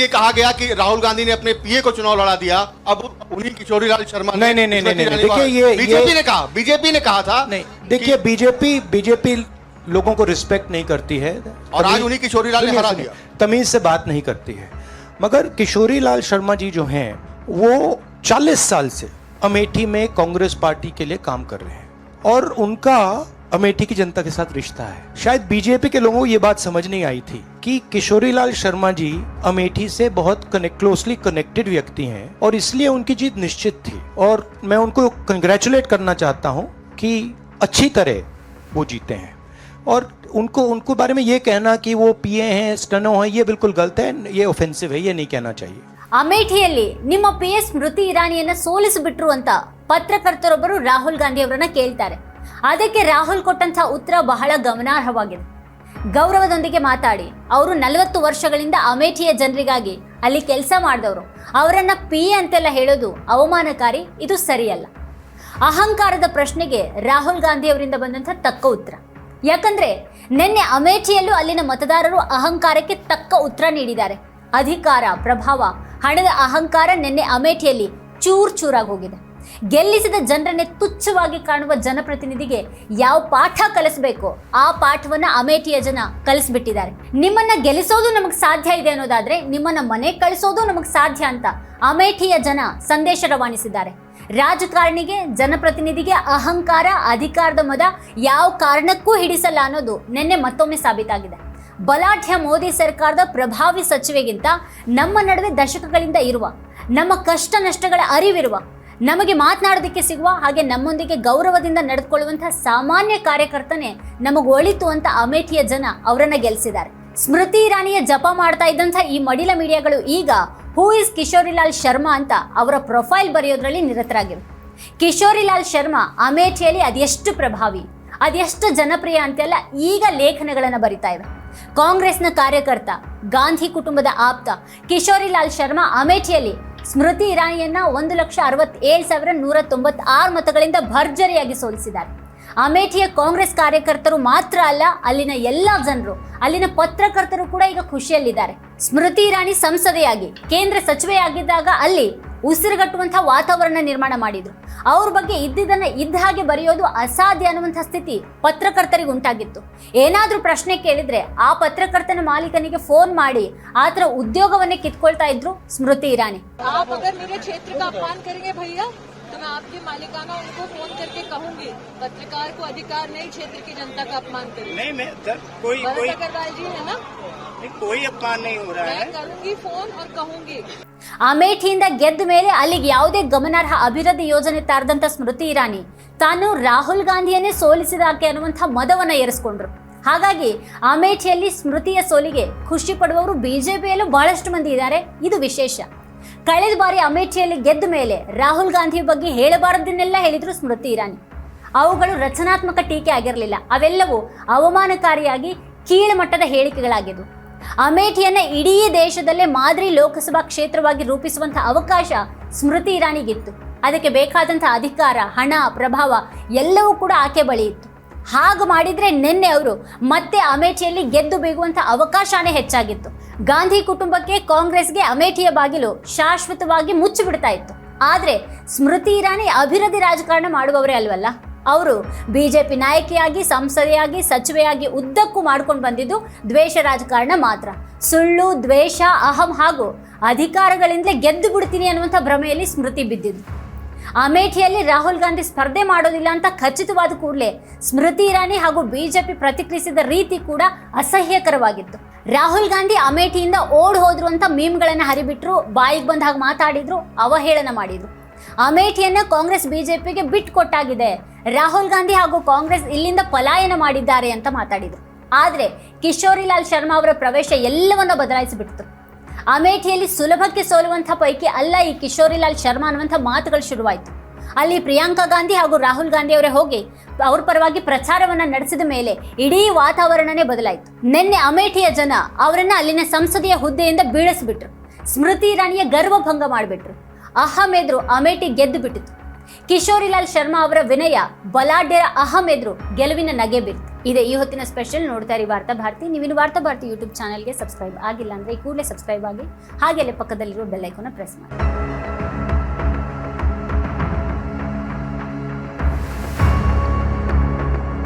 ये कहा गया कि राहुल गांधी ने अपने पीए को चुनाव लड़ा दिया। अब उन्हीं किशोरीलाल शर्मा नहीं, नहीं, नहीं, नहीं, देखिए ये- बीजेपी ने कहा बीजेपी ने कहा था नहीं देखिए बीजेपी बीजेपी लोगों को रिस्पेक्ट नहीं करती है। और आज उन्हीं किशोरीलाल ने हरा दिया। तमीज से बात नहीं करती है। मगर किशोरी लाल शर्मा जी जो हैं वो 40 साल से अमेठी में कांग्रेस पार्टी के लिए काम कर रहे हैं। और उनका अमेठी की जनता के साथ रिश्ता है शायद बीजेपी के लोगों को ये बात समझ नहीं आई थी कि किशोरी लाल शर्मा जी अमेठी से बहुत कनेक्ट क्लोजली कनेक्टेड व्यक्ति हैं और इसलिए उनकी जीत निश्चित थी और मैं उनको कंग्रेचुलेट करना चाहता हूं कि अच्छी तरह वो जीते हैं और उनको उनको बारे में ये कहना कि वो पिए हैं स्टनो हैं ये बिल्कुल गलत है ये ऑफेंसिव है ये नहीं कहना चाहिए ಅಮೇಠಿಯಲ್ಲಿ ನಿಮ್ಮ ಪಿ ಎಸ್ ಸ್ಮೃತಿ ಇರಾನಿಯನ್ನ ಸೋಲಿಸಿಬಿಟ್ರು ಅಂತ ಪತ್ರಕರ್ತರೊಬ್ಬರು ರಾಹುಲ್ ಗಾಂಧಿ ಅವರನ್ನ ಕೇಳ್ತಾರೆ ಅದಕ್ಕೆ ರಾಹುಲ್ ಕೊಟ್ಟಂತಹ ಉತ್ತರ ಬಹಳ ಗಮನಾರ್ಹವಾಗಿದೆ. ಗೌರವದೊಂದಿಗೆ ಮಾತಾಡಿ, ಅವರು ನಲವತ್ತು ವರ್ಷಗಳಿಂದ ಅಮೇಠಿಯ ಜನರಿಗಾಗಿ ಅಲ್ಲಿ ಕೆಲಸ ಮಾಡಿದವರು. ಅವರನ್ನು ಪಿ ಅಂತೆಲ್ಲ ಹೇಳೋದು ಅವಮಾನಕಾರಿ, ಇದು ಸರಿಯಲ್ಲ. ಅಹಂಕಾರದ ಪ್ರಶ್ನೆಗೆ ರಾಹುಲ್ ಗಾಂಧಿ ಅವರಿಂದ ಬಂದಂಥ ತಕ್ಕ ಉತ್ತರ. ಯಾಕಂದ್ರೆ, ನಿನ್ನೆ ಅಮೇಠಿಯಲ್ಲೂ ಅಲ್ಲಿನ ಮತದಾರರು ಅಹಂಕಾರಕ್ಕೆ ತಕ್ಕ ಉತ್ತರ ನೀಡಿದ್ದಾರೆ. ಅಧಿಕಾರ, ಪ್ರಭಾವ, ಹಣದ ಅಹಂಕಾರ ನಿನ್ನೆ ಅಮೇಠಿಯಲ್ಲಿ ಚೂರ್ ಚೂರಾಗಿ ಹೋಗಿದೆ. ಗೆಲ್ಲಿಸಿದ ಜನರನ್ನೇ ತುಚ್ಛವಾಗಿ ಕಾಣುವ ಜನಪ್ರತಿನಿಧಿಗೆ ಯಾವ ಪಾಠ ಕಲಿಸಬೇಕು? ಆ ಪಾಠವನ್ನ ಅಮೇಠಿಯ ಜನ ಕಲಿಸ್ಬಿಟ್ಟಿದ್ದಾರೆ. ನಿಮ್ಮನ್ನ ಗೆಲ್ಲಿಸೋದು ನಮಗೆ ಸಾಧ್ಯ ಇದೆ ಅನ್ನೋದಾದ್ರೆ, ನಿಮ್ಮನ್ನ ಮನೆ ಕಳಿಸೋದು ನಮಗೆ ಸಾಧ್ಯ ಅಂತ ಅಮೇಠಿಯ ಜನ ಸಂದೇಶ ರವಾನಿಸಿದ್ದಾರೆ. ರಾಜಕಾರಣಿಗೆ, ಜನಪ್ರತಿನಿಧಿಗೆ ಅಹಂಕಾರ, ಅಧಿಕಾರದ ಮದ ಯಾವ ಕಾರಣಕ್ಕೂ ಹಿಡಿಸಲ್ಲ ಅನ್ನೋದು ನಿನ್ನೆ ಮತ್ತೊಮ್ಮೆ ಸಾಬೀತಾಗಿದೆ. ಬಲಾಢ್ಯ ಮೋದಿ ಸರ್ಕಾರದ ಪ್ರಭಾವಿ ಸಚಿವೆಗಿಂತ ನಮ್ಮ ನಡುವೆ ದಶಕಗಳಿಂದ ಇರುವ, ನಮ್ಮ ಕಷ್ಟ ನಷ್ಟಗಳ ಅರಿವಿರುವ ನಮಗೆ ಮಾತನಾಡೋದಕ್ಕೆ ಸಿಗುವ ಹಾಗೆ ನಮ್ಮೊಂದಿಗೆ ಗೌರವದಿಂದ ನಡೆದುಕೊಳ್ಳುವಂತಹ ಸಾಮಾನ್ಯ ಕಾರ್ಯಕರ್ತನೇ ನಮಗೆ ಒಳಿತು ಅಂತ ಅಮೇಠಿಯ ಜನ ಅವರನ್ನ ಗೆಲ್ಲಿಸಿದ್ದಾರೆ ಸ್ಮೃತಿ ಇರಾನಿಯ ಜಪ ಮಾಡ್ತಾ ಇದ್ದಂಥ ಈ ಮಡಿಲ ಮೀಡಿಯಾಗಳು ಈಗ ಹೂ ಇಸ್ ಕಿಶೋರಿಲಾಲ್ ಶರ್ಮಾ ಅಂತ ಅವರ ಪ್ರೊಫೈಲ್ ಬರೆಯೋದ್ರಲ್ಲಿ ನಿರತರಾಗಿವೆ. ಕಿಶೋರಿಲಾಲ್ ಶರ್ಮಾ ಅಮೇಠಿಯಲ್ಲಿ ಅದೆಷ್ಟು ಪ್ರಭಾವಿ, ಅದೆಷ್ಟು ಜನಪ್ರಿಯ ಅಂತೆಲ್ಲ ಈಗ ಲೇಖನಗಳನ್ನು ಬರಿತಾ ಇವೆ. ಕಾಂಗ್ರೆಸ್ನ ಕಾರ್ಯಕರ್ತ, ಗಾಂಧಿ ಕುಟುಂಬದ ಆಪ್ತ ಕಿಶೋರಿಲಾಲ್ ಶರ್ಮಾ ಅಮೇಠಿಯಲ್ಲಿ ಸ್ಮೃತಿ ಇರಾನಿಯನ್ನ ಒಂದು ಲಕ್ಷ ಅರವತ್ತೇಳು ಸಾವಿರ ನೂರ ತೊಂಬತ್ತಾರು ಮತಗಳಿಂದ ಭರ್ಜರಿಯಾಗಿ ಸೋಲಿಸಿದ್ದಾರೆ. ಅಮೇಠಿಯ ಕಾಂಗ್ರೆಸ್ ಕಾರ್ಯಕರ್ತರು ಮಾತ್ರ ಅಲ್ಲ, ಅಲ್ಲಿನ ಎಲ್ಲ ಜನರು, ಅಲ್ಲಿನ ಪತ್ರಕರ್ತರು ಕೂಡ ಈಗ ಖುಷಿಯಲ್ಲಿದ್ದಾರೆ. ಸ್ಮೃತಿ ಇರಾನಿ ಸಂಸದೆಯಾಗಿ, ಕೇಂದ್ರ ಸಚಿವೆಯಾಗಿದ್ದಾಗ ಅಲ್ಲಿ ಉಸಿರುಗಟ್ಟುವಂತಹ ವಾತಾವರಣ ನಿರ್ಮಾಣ ಮಾಡಿದ್ರು ಅವ್ರ ಬಗ್ಗೆ ಇದ್ದಿದ್ದನ್ನ ಇದ್ದ ಹಾಗೆ ಬರೆಯೋದು ಅಸಾಧ್ಯ ಅನ್ನುವಂಥ ಸ್ಥಿತಿ ಪತ್ರಕರ್ತರಿಗೆ ಉಂಟಾಗಿತ್ತು ಏನಾದ್ರೂ ಪ್ರಶ್ನೆ ಕೇಳಿದ್ರೆ ಆ ಪತ್ರಕರ್ತನ ಮಾಲೀಕನಿಗೆ ಫೋನ್ ಮಾಡಿ ಆತರ ಉದ್ಯೋಗವನ್ನೇ ಕಿತ್ಕೊಳ್ತಾ ಇದ್ರು ಸ್ಮೃತಿ ಇರಾನಿ आप अगर मेरे क्षेत्र का अपमान करेंगे भैया तो मैं आपके मालिकाना उनको फोन करके कहूंगी पत्रकार को अधिकार नहीं क्षेत्र की जनता का अपमान करें नहीं मैं सर कोई भरत कोई अग्रवाल जी है ना नहीं, कोई अपमान नहीं हो रहा है मैं करूंगी फोन और कहूंगी ಅಮೇಠಿಯಿಂದ ಗೆದ್ದ ಮೇಲೆ ಅಲ್ಲಿಗೆ ಯಾವುದೇ ಗಮನಾರ್ಹ ಅಭಿವೃದ್ಧಿ ಯೋಜನೆ ತಾರದಂತ ಸ್ಮೃತಿ ಇರಾನಿ. ತಾನು ರಾಹುಲ್ ಗಾಂಧಿಯನ್ನೇ ಸೋಲಿಸಿದಾಕೆ ಅನ್ನುವಂಥ ಮದವನ್ನು ಏರಿಸ್ಕೊಂಡ್ರು. ಹಾಗಾಗಿ ಅಮೇಠಿಯಲ್ಲಿ ಸ್ಮೃತಿಯ ಸೋಲಿಗೆ ಖುಷಿ ಪಡುವವರು ಬಿಜೆಪಿಯಲ್ಲೂ ಬಹಳಷ್ಟು ಮಂದಿ ಇದ್ದಾರೆ. ಇದು ವಿಶೇಷ. ಕಳೆದ ಬಾರಿ ಅಮೇಠಿಯಲ್ಲಿ ಗೆದ್ದ ಮೇಲೆ ರಾಹುಲ್ ಗಾಂಧಿ ಬಗ್ಗೆ ಹೇಳಬಾರದನ್ನೆಲ್ಲ ಹೇಳಿದ್ರು ಸ್ಮೃತಿ ಇರಾನಿ. ಅವುಗಳು ರಚನಾತ್ಮಕ ಟೀಕೆ ಆಗಿರಲಿಲ್ಲ. ಅವೆಲ್ಲವೂ ಅವಮಾನಕಾರಿಯಾಗಿ ಕೀಳುಮಟ್ಟದ ಹೇಳಿಕೆಗಳಾಗಿದ್ವು. ಅಮೇಠಿಯನ್ನ ಇಡೀ ದೇಶದಲ್ಲೇ ಮಾದರಿ ಲೋಕಸಭಾ ಕ್ಷೇತ್ರವಾಗಿ ರೂಪಿಸುವಂತಹ ಅವಕಾಶ ಸ್ಮೃತಿ ಇರಾನಿಗಿತ್ತು. ಅದಕ್ಕೆ ಬೇಕಾದಂತಹ ಅಧಿಕಾರ, ಹಣ, ಪ್ರಭಾವ ಎಲ್ಲವೂ ಕೂಡ ಆಕೆ ಬಳಿ ಇತ್ತು. ಹಾಗೆ ಮಾಡಿದ್ರೆ ನಿನ್ನೆ ಅವರು ಮತ್ತೆ ಅಮೇಠಿಯಲ್ಲಿ ಗೆದ್ದು ಬೀಗುವಂಥ ಅವಕಾಶನೇ ಹೆಚ್ಚಾಗಿತ್ತು. ಗಾಂಧಿ ಕುಟುಂಬಕ್ಕೆ ಕಾಂಗ್ರೆಸ್ಗೆ ಅಮೇಠಿಯ ಬಾಗಿಲು ಶಾಶ್ವತವಾಗಿ ಮುಚ್ಚಿಬಿಡ್ತಾ ಇತ್ತು. ಆದರೆ ಸ್ಮೃತಿ ಇರಾನಿ ಅಭಿವೃದ್ಧಿ ರಾಜಕಾರಣ ಮಾಡುವವರೇ ಅಲ್ವಲ್ಲ? ಅವರು ಬಿ ಜೆ ಪಿ ನಾಯಕಿಯಾಗಿ, ಸಂಸದೆಯಾಗಿ, ಸಚಿವೆಯಾಗಿ ಉದ್ದಕ್ಕೂ ಮಾಡ್ಕೊಂಡು ಬಂದಿದ್ದು ದ್ವೇಷ ರಾಜಕಾರಣ ಮಾತ್ರ. ಸುಳ್ಳು, ದ್ವೇಷ, ಅಹಂ ಹಾಗೂ ಅಧಿಕಾರಗಳಿಂದಲೇ ಗೆದ್ದು ಬಿಡ್ತೀನಿ ಅನ್ನುವಂಥ ಭ್ರಮೆಯಲ್ಲಿ ಸ್ಮೃತಿ ಬಿದ್ದಿದ್ದು. ಅಮೇಠಿಯಲ್ಲಿ ರಾಹುಲ್ ಗಾಂಧಿ ಸ್ಪರ್ಧೆ ಮಾಡೋದಿಲ್ಲ ಅಂತ ಖಚಿತವಾದ ಕೂಡಲೇ ಸ್ಮೃತಿ ಇರಾನಿ ಹಾಗೂ ಬಿಜೆಪಿ ಪ್ರತಿಕ್ರಿಯಿಸಿದ ರೀತಿ ಕೂಡ ಅಸಹ್ಯಕರವಾಗಿತ್ತು. ರಾಹುಲ್ ಗಾಂಧಿ ಅಮೇಠಿಯಿಂದ ಓಡ್ ಹೋದ್ರು ಅಂತ ಮೀಮ್ಗಳನ್ನು ಹರಿಬಿಟ್ರು, ಬಾಯಿಗೆ ಬಂದ ಹಾಗೆ ಮಾತಾಡಿದ್ರು, ಅವಹೇಳನ ಮಾಡಿದ್ರು. ಅಮೇಠಿಯನ್ನ ಕಾಂಗ್ರೆಸ್ ಬಿಜೆಪಿಗೆ ಬಿಟ್ಟು ಕೊಟ್ಟಾಗಿದೆ. ರಾಹುಲ್ ಗಾಂಧಿ ಹಾಗೂ ಕಾಂಗ್ರೆಸ್ ಇಲ್ಲಿಂದ ಪಲಾಯನ ಮಾಡಿದ್ದಾರೆ ಅಂತ ಮಾತಾಡಿದ್ರು. ಆದ್ರೆ ಕಿಶೋರಿಲಾಲ್ ಶರ್ಮಾ ಅವರ ಪ್ರವೇಶ ಎಲ್ಲವನ್ನ ಬದಲಾಯಿಸಿಬಿಡ್ತು. ಅಮೇಠಿಯಲ್ಲಿ ಸುಲಭಕ್ಕೆ ಸೋಲುವಂಥ ಪೈಕಿ ಅಲ್ಲ ಈ ಕಿಶೋರಿಲಾಲ್ ಶರ್ಮಾ ಅನ್ನುವಂಥ ಮಾತುಗಳು ಶುರುವಾಯಿತು. ಅಲ್ಲಿ ಪ್ರಿಯಾಂಕಾ ಗಾಂಧಿ ಹಾಗೂ ರಾಹುಲ್ ಗಾಂಧಿ ಅವರೇ ಹೋಗಿ ಅವ್ರ ಪರವಾಗಿ ಪ್ರಚಾರವನ್ನ ನಡೆಸಿದ ಮೇಲೆ ಇಡೀ ವಾತಾವರಣನೇ ಬದಲಾಯಿತು. ನಿನ್ನೆ ಅಮೇಠಿಯ ಜನ ಅವರನ್ನು ಅಲ್ಲಿನ ಸಂಸದೀಯ ಹುದ್ದೆಯಿಂದ ಬೀಳಿಸ್ಬಿಟ್ರು. ಸ್ಮೃತಿ ಇರಾನಿಯ ಗರ್ವಭಂಗ ಮಾಡಿಬಿಟ್ರು. ಅಹಂ ಎದುರು ಅಮೇಠಿ ಗೆದ್ದು ಬಿಟ್ಟಿತು ಕಿಶೋರಿಲಾಲ್ ಶರ್ಮಾ ಅವರ ವಿನಯ ಬಲಾಢ್ಯರ ಅಹಂ ಎದುರು ಗೆಲುವಿನ ನಗೆ ಬಿತ್ತು ಇದೆ ಈ ಹೊತ್ತಿನ ಸ್ಪೆಷಲ್ ನೋಡ್ತಾ ಇರಿ ವಾರ್ತಾ ಭಾರತಿ. ನೀವಿನ ವಾರ್ತಾ ಭಾರತಿ ಯೂಟ್ಯೂಬ್ ಚಾನಲ್ಗೆ ಸಬ್ಸ್ಕ್ರೈಬ್ ಆಗಿಲ್ಲ ಅಂದ್ರೆ ಈ ಕೂಡಲೇ ಸಬ್ಸ್ಕ್ರೈಬ್ ಆಗಿ ಹಾಗೆ ಅಲ್ಲೇ ಪಕ್ಕದಲ್ಲಿರೋ ಬೆಲ್ ಐಕಾನ್ ಪ್ರೆಸ್ ಮಾಡಿ.